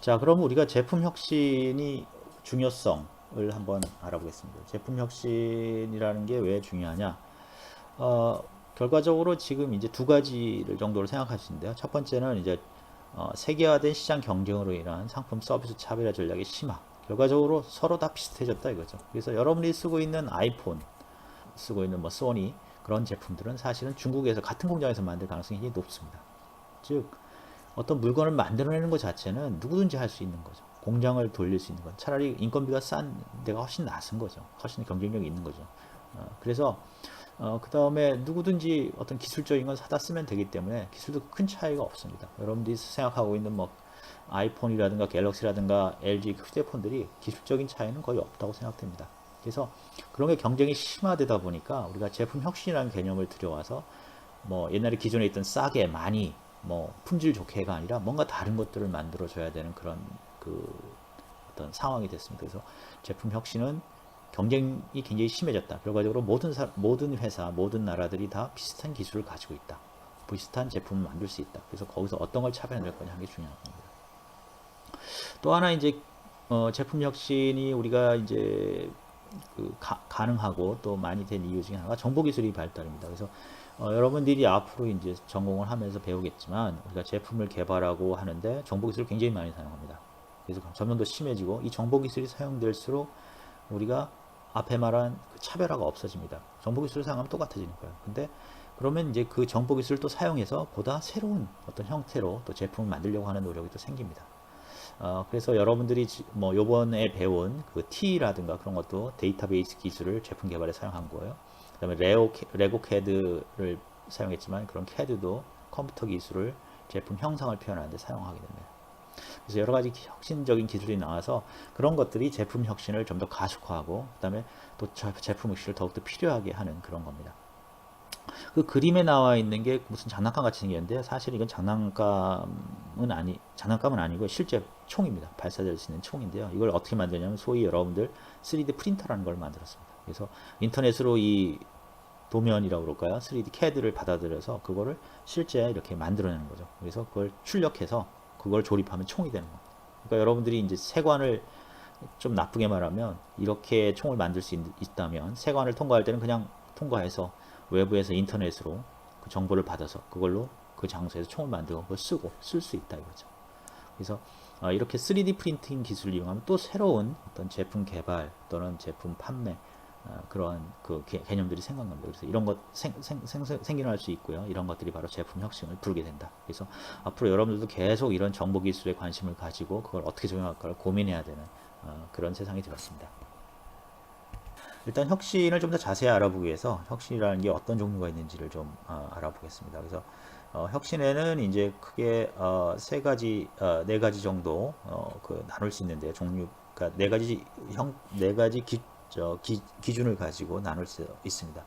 자, 그럼 우리가 제품 혁신이 중요성을 한번 알아보겠습니다. 제품 혁신이라는 게 왜 중요하냐? 어, 결과적으로 지금 이제 두 가지를 정도로 생각하시는데요. 첫 번째는 이제 어, 세계화된 시장 경쟁으로 인한 상품 서비스 차별화 전략의 심화. 결과적으로 서로 다 비슷해졌다 이거죠. 그래서 여러분이 쓰고 있는 아이폰, 쓰고 있는 뭐 소니 그런 제품들은 사실은 중국에서 같은 공장에서 만들 가능성이 높습니다. 즉 어떤 물건을 만들어내는 것 자체는 누구든지 할 수 있는 거죠. 공장을 돌릴 수 있는 건 차라리 인건비가 싼 데가 훨씬 낫은 거죠. 훨씬 경쟁력이 있는 거죠. 어, 그래서 어, 그 다음에 누구든지 어떤 기술적인 건 사다 쓰면 되기 때문에 기술도 큰 차이가 없습니다. 여러분들이 생각하고 있는 뭐 아이폰이라든가 갤럭시라든가 LG 휴대폰들이 기술적인 차이는 거의 없다고 생각됩니다. 그래서 그런 게 경쟁이 심화되다 보니까 우리가 제품 혁신이라는 개념을 들여와서 뭐 옛날에 기존에 있던 싸게 많이 뭐 품질 좋게가 아니라 뭔가 다른 것들을 만들어 줘야 되는 그런 그 어떤 상황이 됐습니다. 그래서 제품 혁신은 경쟁이 굉장히 심해졌다. 결과적으로 모든 사, 모든 회사, 모든 나라들이 다 비슷한 기술을 가지고 있다. 비슷한 제품을 만들 수 있다. 그래서 거기서 어떤 걸 차별화될 거냐 하는 게 중요한 겁니다. 또 하나 이제 어, 제품 혁신이 우리가 이제 그 가, 가능하고 또 많이 된 이유 중에 하나가 정보 기술이 발달입니다. 그래서 어, 여러분들이 앞으로 이제 전공을 하면서 배우겠지만 우리가 제품을 개발하고 하는데 정보 기술을 굉장히 많이 사용합니다. 그래서 점점 더 심해지고 이 정보 기술이 사용될수록 우리가 앞에 말한 그 차별화가 없어집니다. 정보 기술을 사용하면 똑같아지는 거예요. 근데 그러면 이제 그 정보 기술을 또 사용해서 보다 새로운 어떤 형태로 또 제품을 만들려고 하는 노력이 또 생깁니다. 어, 그래서 여러분들이 지- 뭐 요번에 배운 그 T라든가 그런 것도 데이터베이스 기술을 제품 개발에 사용한 거예요. 그 다음에 레오 캐- 레고 캐드를 사용했지만 그런 캐드도 컴퓨터 기술을 제품 형상을 표현하는데 사용하게 됩니다. 그래서 여러 가지 기- 혁신적인 기술이 나와서 그런 것들이 제품 혁신을 좀 더 가속화하고 그다음에 또 저- 제품 혁신을 더욱더 필요하게 하는 그런 겁니다. 그 그림에 나와 있는 게 무슨 장난감 같이 생겼는데 사실 이건 장난감은 아니 장난감은 아니고 실제 총입니다. 발사될 수 있는 총인데요. 이걸 어떻게 만드냐면 소위 여러분들 3D 프린터라는 걸 만들었습니다. 그래서 인터넷으로 이 도면이라고 그럴까요? 3D CAD를 받아들여서 그거를 실제 이렇게 만들어내는 거죠. 그래서 그걸 출력해서 그걸 조립하면 총이 되는 겁니다. 그러니까 여러분들이 이제 세관을 좀 나쁘게 말하면 이렇게 총을 만들 수 있, 있다면 세관을 통과할 때는 그냥 통과해서 외부에서 인터넷으로 그 정보를 받아서 그걸로 그 장소에서 총을 만들고 그걸 쓰고 쓸 수 있다 이거죠. 그래서 어, 이렇게 3D 프린팅 기술을 이용하면 또 새로운 어떤 제품 개발 또는 제품 판매 어, 그러한 그 개, 개념들이 생각납니다. 그래서 이런 것 생, 생, 생, 생겨날 수 있고요. 이런 것들이 바로 제품 혁신을 부르게 된다. 그래서 앞으로 여러분들도 계속 이런 정보 기술에 관심을 가지고 그걸 어떻게 적용할까를 고민해야 되는 어, 그런 세상이 되었습니다. 일단 혁신을 좀 더 자세히 알아보기 위해서 혁신이라는 게 어떤 종류가 있는지를 좀 어, 알아보겠습니다. 그래서 어, 혁신에는 이제 크게 어, 세 가지, 어, 네 가지 정도 어, 그 나눌 수 있는데 종류, 그러니까 네 가지 형, 네 가지 기, 저, 기, 기준을 가지고 나눌 수 있습니다.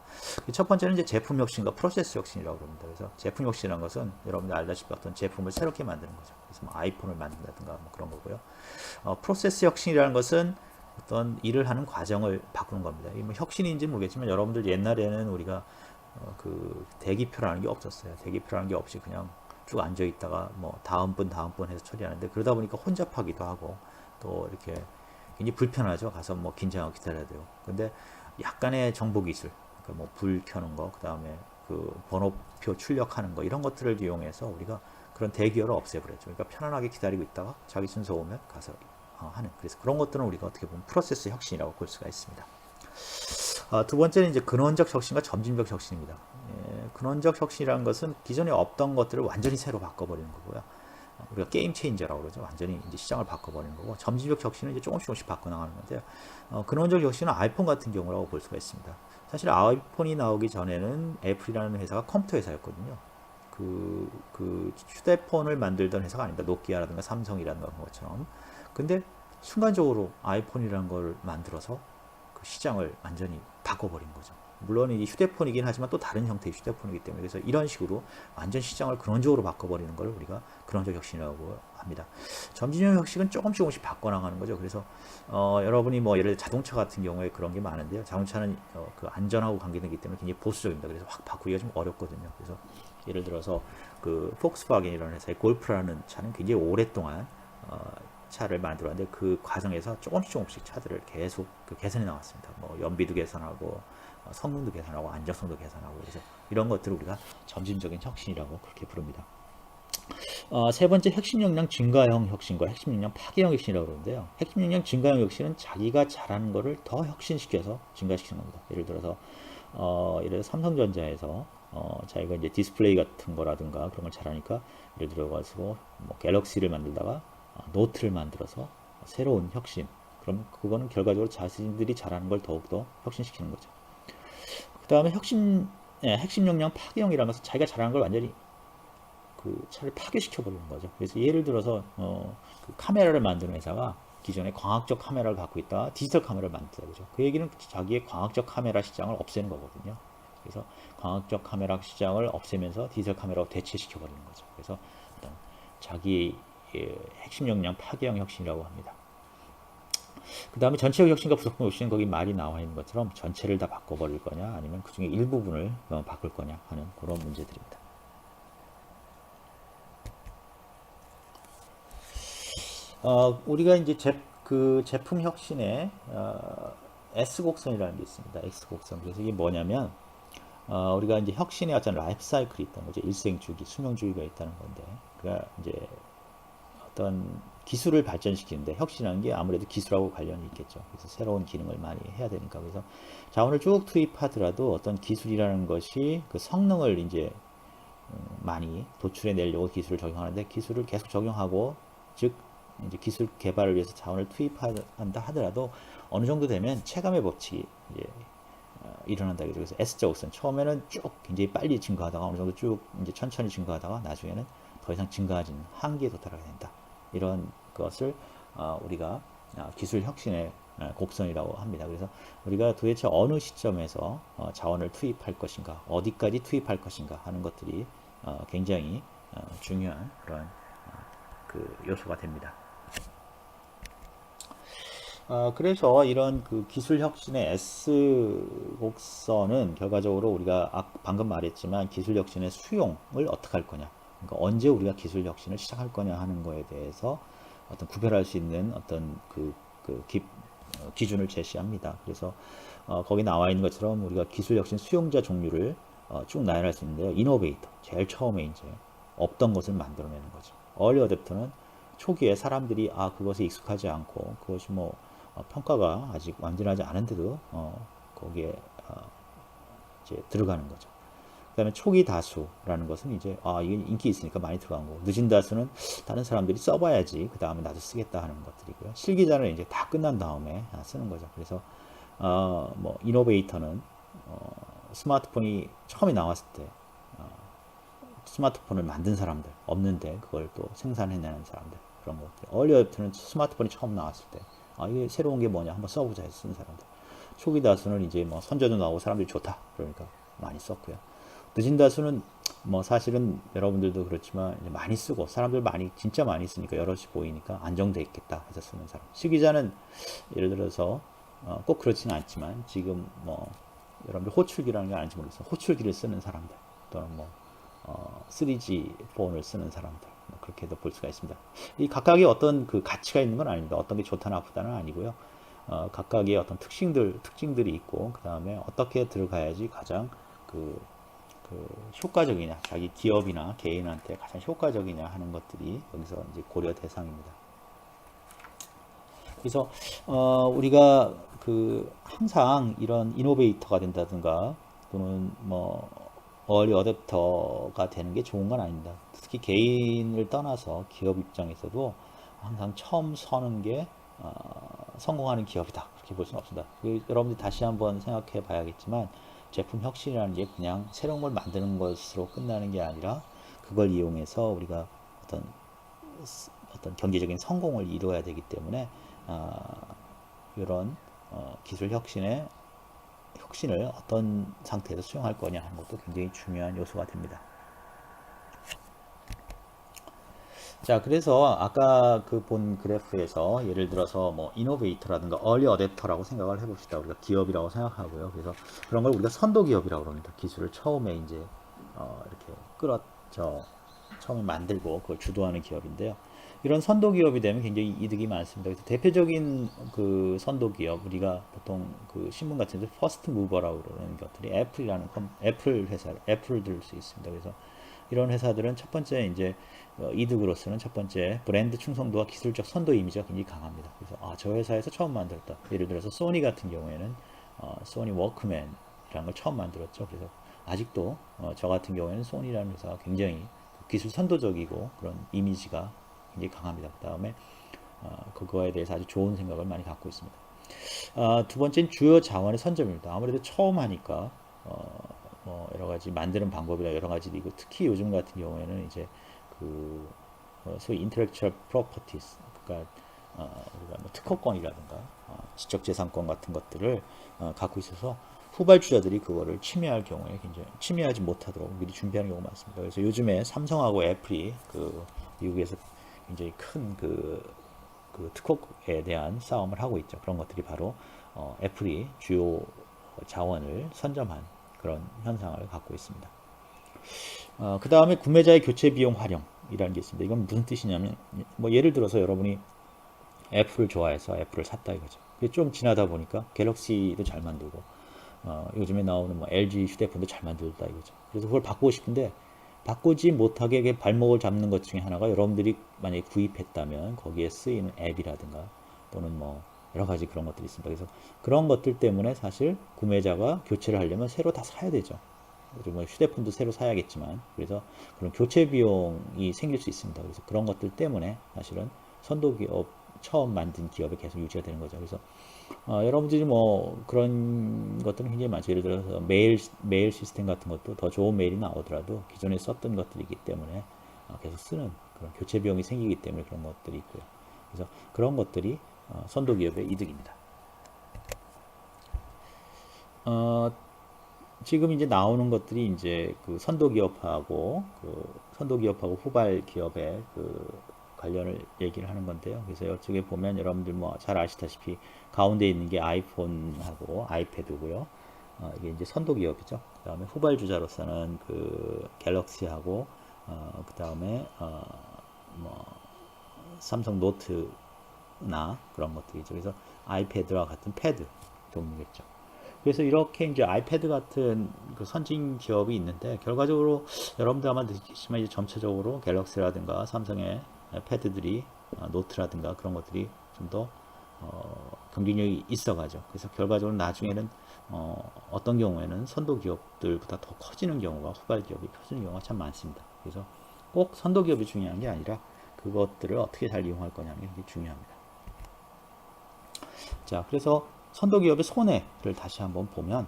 첫 번째는 이제 제품 혁신과 프로세스 혁신이라고 합니다. 그래서 제품 혁신이라는 것은 여러분들 알다시피 어떤 제품을 새롭게 만드는 거죠. 그래서 뭐 아이폰을 만든다든가 뭐 그런 거고요. 어, 프로세스 혁신이라는 것은 어떤 일을 하는 과정을 바꾸는 겁니다. 이 뭐 혁신인지 모르겠지만 여러분들 옛날에는 우리가 어, 그 대기표라는 게 없었어요. 대기표라는 게 없이 그냥 쭉 앉아 있다가 뭐 다음 분 다음 분 해서 처리하는데 그러다 보니까 혼잡하기도 하고 또 이렇게 굉장히 불편하죠. 가서 뭐 긴장하고 기다려야 돼요. 근데 약간의 정보 기술, 그러니까 뭐 불 켜는 거, 그 다음에 그 번호표 출력하는 거 이런 것들을 이용해서 우리가 그런 대기열을 없애버렸죠. 그러니까 편안하게 기다리고 있다가 자기 순서 오면 가서 어, 하는. 그래서 그런 것들은 우리가 어떻게 보면 프로세스 혁신이라고 볼 수가 있습니다. 아, 두 번째는 이제 근원적 혁신과 점진적 혁신입니다. 예, 근원적 혁신이라는 것은 기존에 없던 것들을 완전히 새로 바꿔버리는 거고요. 어, 우리가 게임 체인저라고 그러죠. 완전히 이제 시장을 바꿔버리는 거고, 점진적 혁신은 이제 조금씩 조금씩 바꿔나가는 건데요. 어, 근원적 혁신은 아이폰 같은 경우라고 볼 수가 있습니다. 사실 아이폰이 나오기 전에는 애플이라는 회사가 컴퓨터 회사였거든요. 그, 그 휴대폰을 만들던 회사가 아닙니다. 노키아라든가 삼성이라든가 것처럼. 근데 순간적으로 아이폰이라는 걸 만들어서 그 시장을 완전히 바꿔버린 거죠. 물론 이 휴대폰이긴 하지만 또 다른 형태의 휴대폰이기 때문에 그래서 이런 식으로 완전 시장을 근원적으로 바꿔버리는 걸 우리가 근원적 혁신이라고 합니다. 점진적 혁신은 조금씩 조금씩 바꿔나가는 거죠. 그래서 어, 여러분이 뭐 예를 들어 자동차 같은 경우에 그런 게 많은데요. 자동차는 어, 그 안전하고 관계되기 때문에 굉장히 보수적입니다. 그래서 확 바꾸기가 좀 어렵거든요. 그래서 예를 들어서 그 폭스바겐이라는 회사의 골프라는 차는 굉장히 오랫동안 어, 차를 만들었는데 그 과정에서 조금씩 조금씩 차들을 계속 그 개선해 나왔습니다. 뭐 연비도 개선하고 어, 성능도 개선하고 안정성도 개선하고 그래서 이런 것들을 우리가 점진적인 혁신이라고 그렇게 부릅니다. 어, 세 번째 핵심 역량 증가형 혁신과 핵심 역량 파괴형 혁신이라고 그러는데요. 핵심 역량 증가형 혁신은 자기가 잘하는 거를 더 혁신시켜서 증가시키는 겁니다. 예를 들어서 어, 예를 들어 삼성전자에서 어, 자기가 이제 디스플레이 같은 거라든가 그런 걸 잘하니까 예를 들어 가지고 뭐 갤럭시를 만들다가 어, 노트를 만들어서 새로운 혁신. 그럼 그거는 결과적으로 자신들이 잘하는 걸 더욱더 혁신시키는 거죠. 그 다음에 혁신, 예, 핵심 역량 파괴형이라는 것은 자기가 잘하는 걸 완전히 그 차를 파괴시켜 버리는 거죠. 그래서 예를 들어서 어, 그 카메라를 만드는 회사가 기존에 광학적 카메라를 갖고 있다 디지털 카메라를 만들다 그죠. 그 얘기는 자기의 광학적 카메라 시장을 없애는 거거든요. 그래서 광학적 카메라 시장을 없애면서 디지털 카메라로 대체시켜 버리는 거죠. 그래서 자기 의 핵심 역량 파괴형 혁신이라고 합니다. 그 다음에 전체적 혁신과 부속품 혁신은 거기 말이 나와 있는 것처럼 전체를 다 바꿔버릴 거냐 아니면 그 중에 일부분을 어, 바꿀 거냐 하는 그런 문제들입니다. 어, 우리가 이제 제, 그 제품 혁신에 어, S 곡선이라는 게 있습니다. X 곡선. 그래서 이게 뭐냐면 어, 우리가 이제 혁신의 어떤 라이프 사이클이 있다는 거죠. 일생 주기, 수명 주기가 있다는 건데, 그러니까 이제 어떤 기술을 발전시키는데 혁신하는 게 아무래도 기술하고 관련이 있겠죠. 그래서 새로운 기능을 많이 해야 되니까 그래서 자원을 쭉 투입하더라도 어떤 기술이라는 것이 그 성능을 이제 음, 많이 도출해 내려고 기술을 적용하는데 기술을 계속 적용하고 즉 이제 기술 개발을 위해서 자원을 투입한다 하더라도 어느 정도 되면 체감의 법칙이 이제 어, 일어난다 그죠. 그래서 S자 곡선 처음에는 쭉 굉장히 빨리 증가하다가 어느 정도 쭉 이제 천천히 증가하다가 나중에는 더 이상 증가하지 는 한계에 도달하게 된다. 이런 것을 어, 우리가 어, 기술 혁신의 어, 곡선이라고 합니다. 그래서 우리가 도대체 어느 시점에서 어, 자원을 투입할 것인가, 어디까지 투입할 것인가 하는 것들이 어, 굉장히 어, 중요한 그런 어, 그 요소가 됩니다. 어, 그래서 이런 그 기술 혁신의 S 곡선은 결과적으로 우리가 아- 방금 말했지만 기술 혁신의 수용을 어떻게 할 거냐. 그러니까 언제 우리가 기술 혁신을 시작할 거냐 하는 거에 대해서 어떤 구별할 수 있는 어떤 그, 그 기, 어, 기준을 제시합니다. 그래서 어, 거기 나와 있는 것처럼 우리가 기술 혁신 수용자 종류를 어, 쭉 나열할 수 있는데요. 이노베이터, 제일 처음에 이제 없던 것을 만들어내는 거죠. 얼리 어댑터는 초기에 사람들이 아 그것에 익숙하지 않고 그것이 뭐 어, 평가가 아직 완전하지 않은데도 어, 거기에 어, 이제 들어가는 거죠. 그다음에 초기 다수라는 것은 이제 아 이게 인기 있으니까 많이 들어간 거고 늦은 다수는 다른 사람들이 써봐야지 그 다음에 나도 쓰겠다 하는 것들이고요. 실기자는 이제 다 끝난 다음에 아, 쓰는 거죠. 그래서 어 뭐 이노베이터는 어, 스마트폰이 처음에 나왔을 때 어, 스마트폰을 만든 사람들 없는데 그걸 또 생산해내는 사람들 그런 것들. 얼리어부터는 스마트폰이 처음 나왔을 때 아, 이게 새로운 게 뭐냐 한번 써보자 해서 쓴 사람들. 초기 다수는 이제 뭐 선전도 나오고 사람들이 좋다 그러니까 많이 썼고요. 늦은 다수는 뭐 사실은 여러분들도 그렇지만 많이 쓰고 사람들 많이 진짜 많이 쓰니까 여럿이 보이니까 안정돼 있겠다 해서 쓰는 사람. 시기자는 예를 들어서 어, 꼭 그렇지는 않지만 지금 뭐 여러분들 호출기라는 게 아닌지 모르겠어요. 호출기를 쓰는 사람들 또는 뭐 어, 3G 폰을 쓰는 사람들 뭐 그렇게도 볼 수가 있습니다. 이 각각의 어떤 그 가치가 있는 건 아닙니다. 어떤 게 좋다 나쁘다는 아니고요. 어, 각각의 어떤 특징들 특징들이 있고 그 다음에 어떻게 들어가야지 가장 그, 그 효과적이냐 자기 기업이나 개인한테 가장 효과적이냐 하는 것들이 여기서 이제 고려 대상입니다. 그래서 어, 우리가 그 항상 이런 이노베이터가 된다든가 또는 뭐 얼리 어댑터가 되는 게 좋은 건 아닙니다. 특히 개인을 떠나서 기업 입장에서도 항상 처음 서는 게 어, 성공하는 기업이다. 그렇게 볼 수는 없습니다. 그 여러분들 다시 한번 생각해 봐야겠지만 제품 혁신이라는 게 그냥 새로운 걸 만드는 것으로 끝나는 게 아니라 그걸 이용해서 우리가 어떤 어떤 경제적인 성공을 이루어야 되기 때문에 아, 이런 어, 기술 혁신의 혁신을 어떤 상태에서 수용할 거냐 하는 것도 굉장히 중요한 요소가 됩니다. 자, 그래서 아까 그 본 그래프에서 예를 들어서 뭐 이노베이터라든가 얼리 어댑터라고 생각을 해봅시다. 우리가 기업이라고 생각하고요. 그래서 그런 걸 우리가 선도 기업이라고 합니다. 기술을 처음에 이제 어, 이렇게 저 처음에 만들고 그걸 주도하는 기업인데요. 이런 선도 기업이 되면 굉장히 이득이 많습니다. 그래서 대표적인 그 선도 기업 우리가 보통 그 신문 같은 데 퍼스트 무버라고 그러는 것들이 애플이라는 컴, 애플 회사 애플을 들수 있습니다. 그래서 이런 회사들은 첫 번째 이제 어, 이득으로서는 첫 번째 브랜드 충성도와 기술적 선도 이미지가 굉장히 강합니다. 그래서 아, 저 회사에서 처음 만들었다. 예를 들어서 소니 같은 경우에는 어, 소니 워크맨이라는 걸 처음 만들었죠. 그래서 아직도 어, 저 같은 경우에는 소니라는 회사가 굉장히 기술 선도적이고 그런 이미지가 굉장히 강합니다. 그 다음에 어, 그거에 대해서 아주 좋은 생각을 많이 갖고 있습니다. 아, 두 번째는 주요 자원의 선점입니다. 아무래도 처음 하니까 어, 뭐 여러 가지 만드는 방법이나 여러 가지 이고 특히 요즘 같은 경우에는 이제 그 어, 소위 intellectual properties 그러니까 어, 우리가 뭐 특허권이라든가 어, 지적재산권 같은 것들을 어, 갖고 있어서 후발주자들이 그거를 침해할 경우에 굉장히 침해하지 못하도록 미리 준비하는 경우가 많습니다. 그래서 요즘에 삼성하고 애플이 그 미국에서 굉장히 큰그 그 특허에 대한 싸움을 하고 있죠. 그런 것들이 바로 어, 애플이 주요 자원을 선점한 그런 현상을 갖고 있습니다. 어, 그 다음에 구매자의 교체 비용 활용이라는 게 있습니다. 이건 무슨 뜻이냐면 뭐 예를 들어서 여러분이 애플을 좋아해서 애플을 샀다 이거죠. 좀 지나다 보니까 갤럭시도 잘 만들고 어, 요즘에 나오는 뭐 LG 휴대폰도 잘 만들다 이거죠. 그래서 그걸 바꾸고 싶은데 바꾸지 못하게 그 발목을 잡는 것 중에 하나가 여러분들이 만약에 구입했다면 거기에 쓰이는 앱이라든가 또는 뭐 여러 가지 그런 것들이 있습니다. 그래서 그런 것들 때문에 사실 구매자가 교체를 하려면 새로 다 사야 되죠. 뭐 휴대폰도 새로 사야겠지만 그래서 그런 교체 비용이 생길 수 있습니다. 그래서 그런 것들 때문에 사실은 선도 기업 처음 만든 기업이 계속 유지가 되는 거죠. 그래서 어, 여러분들이 뭐 그런 것들은 굉장히 많죠. 예를 들어서 메일 메일 시스템 같은 것도 더 좋은 메일이 나오더라도 기존에 썼던 것들이기 때문에 어, 계속 쓰는 그런 교체 비용이 생기기 때문에 그런 것들이 있고요. 그래서 그런 것들이 어, 선도 기업의 이득입니다. 어, 지금 이제 나오는 것들이 이제 그 선도 기업하고 그 선도 기업하고 후발 기업의 그 관련을 얘기를 하는 건데요. 그래서 이쪽에 보면 여러분들 뭐 잘 아시다시피 가운데 있는 게 아이폰하고 아이패드고요. 어, 이게 이제 선도 기업이죠. 그 다음에 후발 주자로서는 그 갤럭시하고 어, 그 다음에 어, 뭐 삼성 노트 나 그런 것들이죠. 그래서 아이패드와 같은 패드 종류겠죠. 그래서 이렇게 이제 아이패드 같은 그 선진 기업이 있는데 결과적으로 여러분들 아마 느끼시면 이제 점차적으로 갤럭시라든가 삼성의 패드들이 어, 노트라든가 그런 것들이 좀더 어, 경쟁력이 있어가죠. 그래서 결과적으로 나중에는 어, 어떤 경우에는 선도 기업들보다 더 커지는 경우가 후발 기업이 커지는 경우가 참 많습니다. 그래서 꼭 선도 기업이 중요한 게 아니라 그것들을 어떻게 잘 이용할 거냐는 게 중요합니다. 자, 그래서 선도 기업의 손해를 다시 한번 보면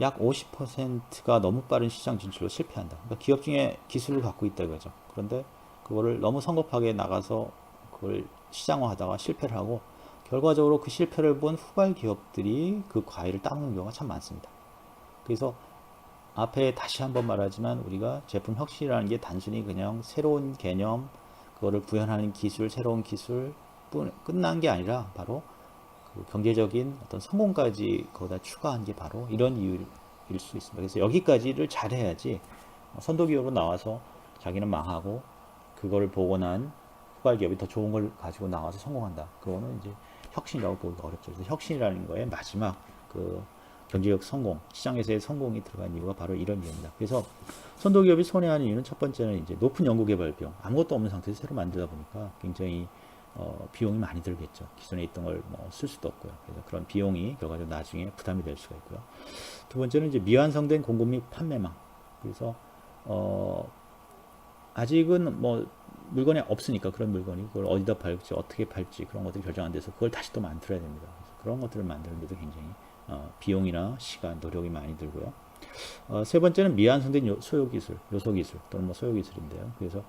약 50%가 너무 빠른 시장 진출로 실패한다. 그러니까 기업 중에 기술을 갖고 있다 이거죠. 그런데 그거를 너무 성급하게 나가서 그걸 시장화하다가 실패를 하고 결과적으로 그 실패를 본 후발 기업들이 그 과일을 따먹는 경우가 참 많습니다. 그래서 앞에 다시 한번 말하지만 우리가 제품 혁신이라는 게 단순히 그냥 새로운 개념, 그거를 구현하는 기술, 새로운 기술 뿐 끝난 게 아니라 바로 그 경제적인 어떤 성공까지 거기다 추가한 게 바로 이런 이유일 수 있습니다. 그래서 여기까지를 잘해야지 선도 기업으로 나와서 자기는 망하고 그거를 보고 난 후발 기업이 더 좋은 걸 가지고 나와서 성공한다. 그거는 이제 혁신이라고 보기가 어렵죠. 그래서 혁신이라는 거에 마지막 그 경제적 성공, 시장에서의 성공이 들어간 이유가 바로 이런 이유입니다. 그래서 선도 기업이 손해하는 이유는 첫 번째는 이제 높은 연구 개발 비용, 아무것도 없는 상태에서 새로 만들다 보니까 굉장히 어, 비용이 많이 들겠죠. 기존에 있던 걸 뭐 쓸 수도 없고요. 그래서 그런 비용이 결과적으로 나중에 부담이 될 수가 있고요. 두 번째는 이제 미완성된 공급 및 판매망. 그래서 어, 아직은 뭐 물건이 없으니까 그런 물건이 그걸 어디다 팔지 어떻게 팔지 그런 것들이 결정 안 돼서 그걸 다시 또 만들어야 됩니다. 그런 것들을 만드는 데도 굉장히 어, 비용이나 시간, 노력이 많이 들고요. 어, 세 번째는 미완성된 요, 소요 기술, 요소 기술 또는 뭐 소요 기술인데요. 그래서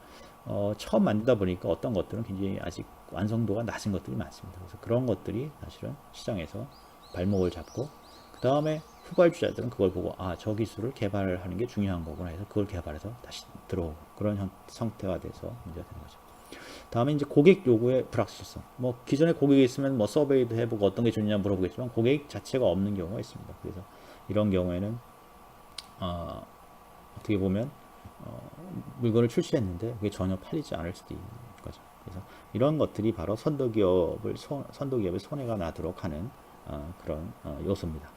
어, 처음 만들다 보니까 어떤 것들은 굉장히 아직 완성도가 낮은 것들이 많습니다. 그래서 그런 것들이 사실은 시장에서 발목을 잡고 그 다음에 후발주자들은 그걸 보고 아 저 기술을 개발하는 게 중요한 거구나 해서 그걸 개발해서 다시 들어오고 그런 형, 형태가 돼서 문제가 되는 거죠. 다음에 이제 고객 요구의 불확실성. 뭐 기존에 고객이 있으면 뭐 서베이도 해보고 어떤 게 좋냐 물어보겠지만 고객 자체가 없는 경우가 있습니다. 그래서 이런 경우에는 어, 어떻게 보면 어, 물건을 출시했는데 그게 전혀 팔리지 않을 수도 있는 거죠. 그래서 이런 것들이 바로 선도기업을 손, 선도기업의 손해가 나도록 하는 어, 그런 어, 요소입니다.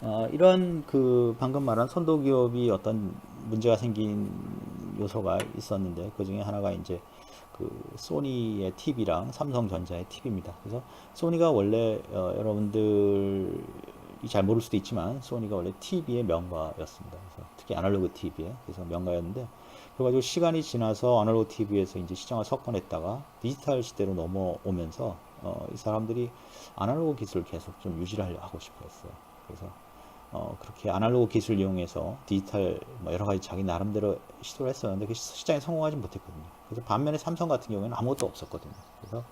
어, 이런 그 방금 말한 선도기업이 어떤 문제가 생긴 요소가 있었는데 그 중에 하나가 이제 그 소니의 TV랑 삼성전자의 TV입니다. 그래서 소니가 원래 어, 여러분들이 잘 모를 수도 있지만 소니가 원래 TV의 명가였습니다. 그래서 특히 아날로그 TV에 그래서 명가였는데 그래가지고 시간이 지나서 아날로그 TV에서 이제 시장을 석권했다가 디지털 시대로 넘어오면서 어, 이 사람들이 아날로그 기술을 계속 좀 유지를 하고 싶어 했어요. 그래서 어, 그렇게 아날로그 기술 이용해서 디지털 뭐 여러 가지 자기 나름대로 시도를 했었는데 그 시- 시장에 성공하지 못했거든요. 그래서 반면에 삼성 같은 경우에는 아무것도 없었거든요. 그래서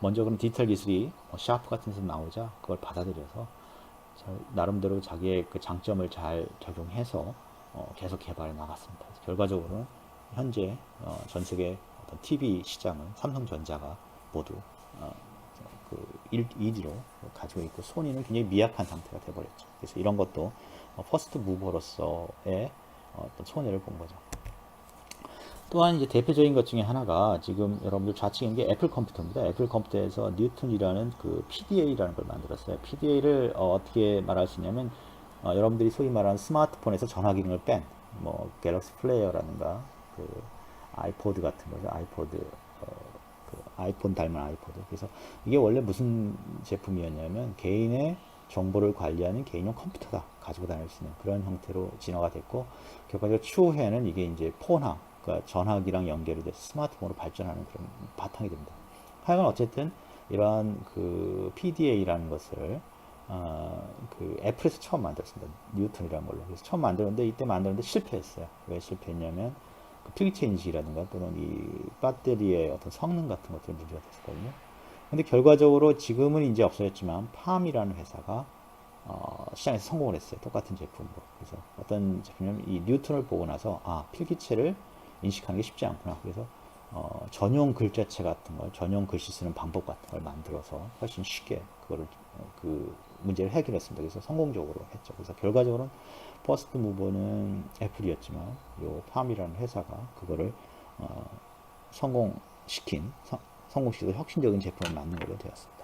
먼저 그런 디지털 기술이 뭐 샤프 같은 데서 나오자 그걸 받아들여서 잘- 나름대로 자기의 그 장점을 잘 적용해서 어, 계속 개발해 나갔습니다. 결과적으로는 현재 어, 전 세계 어떤 TV 시장은 삼성전자가 모두 어, 그 1, 1위로 가지고 있고 소니는 굉장히 미약한 상태가 돼버렸죠. 그래서 이런 것도 어, 퍼스트 무버로서의 어, 어떤 손해를 본 거죠. 또한 이제 대표적인 것 중에 하나가 지금 여러분들 좌측에 있는 게 애플 컴퓨터입니다. 애플 컴퓨터에서 뉴튼이라는 그 PDA라는 걸 만들었어요. PDA를 어, 떻게 말할 수 있냐면 어, 여러분들이 소위 말하는 스마트폰에서 전화 기능을 뺀 뭐 갤럭시 플레이어라든가 그 아이포드 같은 거죠. 아이포드 아이폰 닮은 아이포드. 그래서 이게 원래 무슨 제품이었냐면 개인의 정보를 관리하는 개인용 컴퓨터다 가지고 다닐 수 있는 그런 형태로 진화가 됐고 결과적으로 추후에는 이게 이제 폰화 그러니까 전화기랑 연결이 돼서 스마트폰으로 발전하는 그런 바탕이 됩니다. 하여간 어쨌든 이러한 그 PDA라는 것을 어, 그 애플에서 처음 만들었습니다. 뉴턴이라는 걸로. 그래서 처음 만들었는데 이때 만들었는데 실패했어요. 왜 실패했냐면 그 필기 체인지라든가 또는 이 배터리의 어떤 성능 같은 것들이 문제가 됐었거든요. 근데 결과적으로 지금은 이제 없어졌지만 팜이라는 회사가 어, 시장에서 성공을 했어요. 똑같은 제품으로. 그래서 어떤 제품이냐면 이 뉴턴을 보고 나서 아 필기체를 인식하는 게 쉽지 않구나. 그래서 어, 전용 글자체 같은 걸 전용 글씨 쓰는 방법 같은 걸 만들어서 훨씬 쉽게 그거를 어, 그 문제를 해결했습니다. 그래서 성공적으로 했죠. 그래서 결과적으로는 퍼스트 무버는 애플이었지만 요 팜이라는 회사가 그거를 어, 성공시킨 성, 성공시켜서 혁신적인 제품을 만든 걸로 되었습니다.